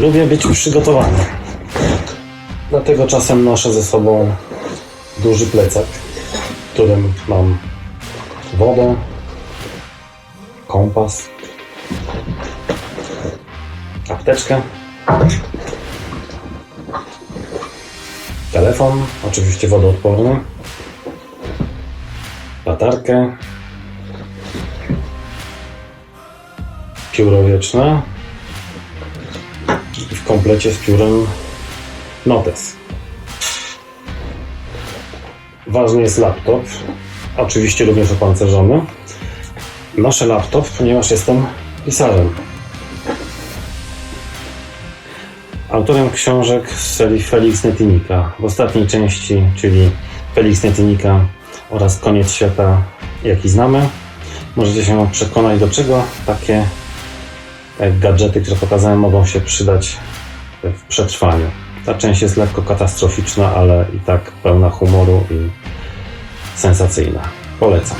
Lubię być przygotowany. Dlatego czasem noszę ze sobą duży plecak, w którym mam wodę, kompas, apteczkę, telefon, oczywiście wodoodporny, latarkę, pióro wieczne w komplecie z piórem notes. Ważny jest laptop, oczywiście również opancerzony. Noszę laptop, ponieważ jestem pisarzem. Autorem książek z serii Felix Netinika. W ostatniej części, czyli Felix Netinika oraz Koniec świata, jaki znamy, możecie się przekonać, do czego takie gadżety, które pokazałem, mogą się przydać w przetrwaniu. Ta część jest lekko katastroficzna, ale i tak pełna humoru i sensacyjna. Polecam.